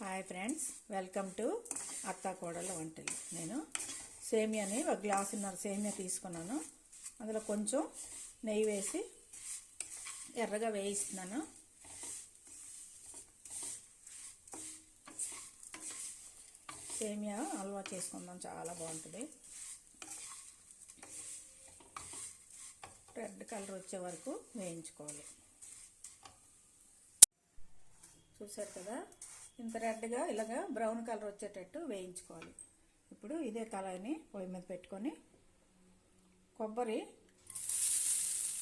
Hi friends welcome to అత్తా కోడల వంటలు నేను సేమియాని ఒక గ్లాసున్నర సేమియా తీసుకున్నాను. అందులో కొంచెం నెయ్యి వేసి ఎర్రగా వేయిస్తున్నాను. సేమియా హల్వా చేసుకుందాం చాలా బాగుంటుంది. రెడ్ కలర్ వచ్చే వరకు వేయించుకోవాలి. చూసారు కదా? ఇంత రెడ్గా ఇలాగా బ్రౌన్ కలర్ వచ్చేటట్టు వేయించుకోవాలి. ఇప్పుడు ఇదే కళాయిని పొయ్యి మీద పెట్టుకొని కొబ్బరి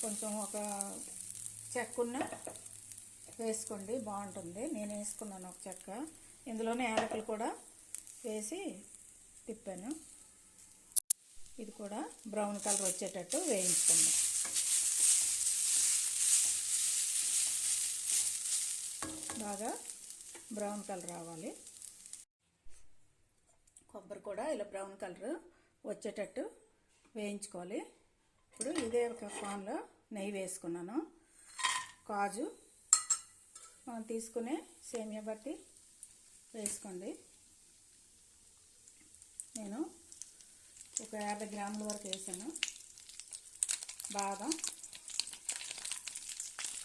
కొంచెం ఒక చెక్కున్న వేసుకోండి బాగుంటుంది. నేను వేసుకున్నాను ఒక చెక్క. ఇందులోనే యాలకులు కూడా వేసి తిప్పాను. ఇది కూడా బ్రౌన్ కలర్ వచ్చేటట్టు వేయించుకుందాం. బాగా బ్రౌన్ కలర్ రావాలి. కొబ్బరి కూడా ఇలా బ్రౌన్ కలర్ వచ్చేటట్టు వేయించుకోవాలి. ఇప్పుడు ఇదే ఒక పాన్లో నెయ్యి వేసుకున్నాను. కాజు మనం తీసుకునే సేమియా బట్టి వేసుకోండి. నేను ఒక యాభై గ్రాముల వరకు వేసాను. బాగా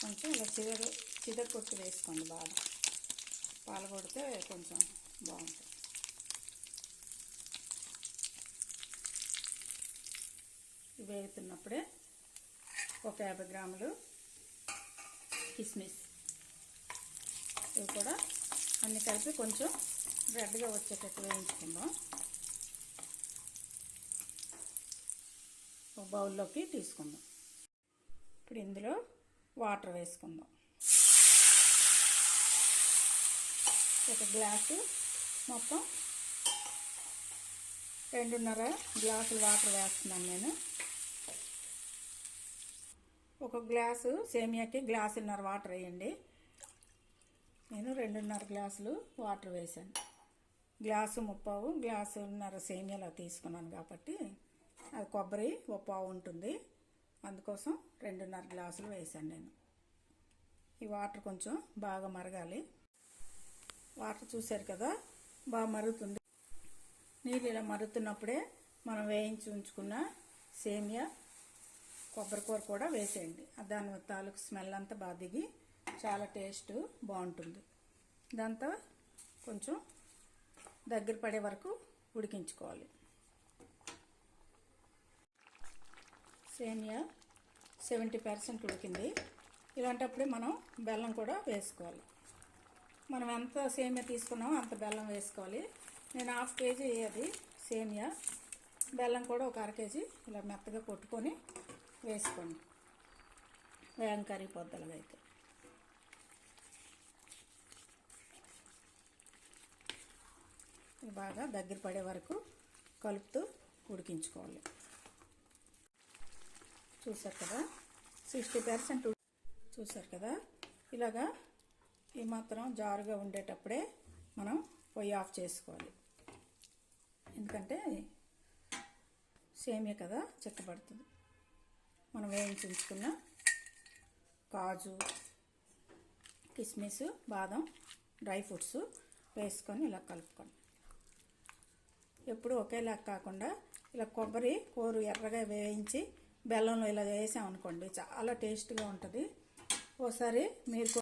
కొంచెం ఇలా చిదరు చిదర కొట్టి వేసుకోండి బాగా పాలు కొడితే కొంచెం బాగుంటుంది. వేగుతున్నప్పుడే ఒక యాభై గ్రాములు కిస్మిస్. ఇవి కూడా అన్ని కలిపి కొంచెం రెడ్గా వచ్చేటట్టు వేయించుకుందాం. ఒక బౌల్లోకి తీసుకుందాం. ఇప్పుడు ఇందులో వాటర్ వేసుకుందాం. ఒక గ్లాసు మొత్తం రెండున్నర గ్లాసులు వాటర్ వేస్తున్నాను నేను. ఒక గ్లాసు సేమియాకి గ్లాసున్నర వాటర్ వేయండి. నేను రెండున్నర గ్లాసులు వాటర్ వేసాను గ్లాసు ముప్పావు గ్లాసున్నర సేమియాలో తీసుకున్నాను కాబట్టి అది కొబ్బరి ఒక పావు ఉంటుంది. అందుకోసం రెండున్నర గ్లాసులు వేసాను నేను. ఈ వాటర్ కొంచెం బాగా మరగాలి. వాటర్ చూశారు కదా? బాగా మరుగుతుంది. నీళ్ళు ఇలా మరుగుతున్నప్పుడే మనం వేయించి ఉంచుకున్న సేమియా కొబ్బరికూర కూడా వేసేయండి. దాని తాలూకు స్మెల్ అంతా బాగా దిగి చాలా టేస్ట్ బాగుంటుంది. దాంతో కొంచెం దగ్గర పడే వరకు ఉడికించుకోవాలి. సేమియా సెవెంటీ పర్సెంట్ ఉడికింది. ఇలాంటప్పుడే మనం బెల్లం కూడా వేసుకోవాలి. మనం ఎంత సేమియా తీసుకున్నామో అంత బెల్లం వేసుకోవాలి. నేను హాఫ్ కేజీ అది సేమియా. బెల్లం కూడా ఒక అర కేజీ ఇలా మెత్తగా కొట్టుకొని వేసుకోండి. వేగం కరిగిపోద్దలుగా అయితే. బాగా దగ్గర పడే వరకు కలుపుతూ ఉడికించుకోవాలి. చూసారు కదా? సిక్స్టీ పర్సెంట్ చూసారు కదా? ఇలాగా ఈ మాత్రం జారుగా ఉండేటప్పుడే మనం పొయ్యి ఆఫ్ చేసుకోవాలి. ఎందుకంటే సేమే కదా చిక్కబడుతుంది. మనం వేయించుకున్న కాజు కిస్మిస్ బాదం డ్రై ఫ్రూట్స్ వేసుకొని ఇలా కలుపుకోండి. ఎప్పుడు ఒకేలా కాకుండా ఇలా కొబ్బరి కూర ఎర్రగా వేయించి బెల్లంలో ఇలా వేసామనుకోండి చాలా టేస్ట్గా ఉంటుంది. ఒకసారి మీరు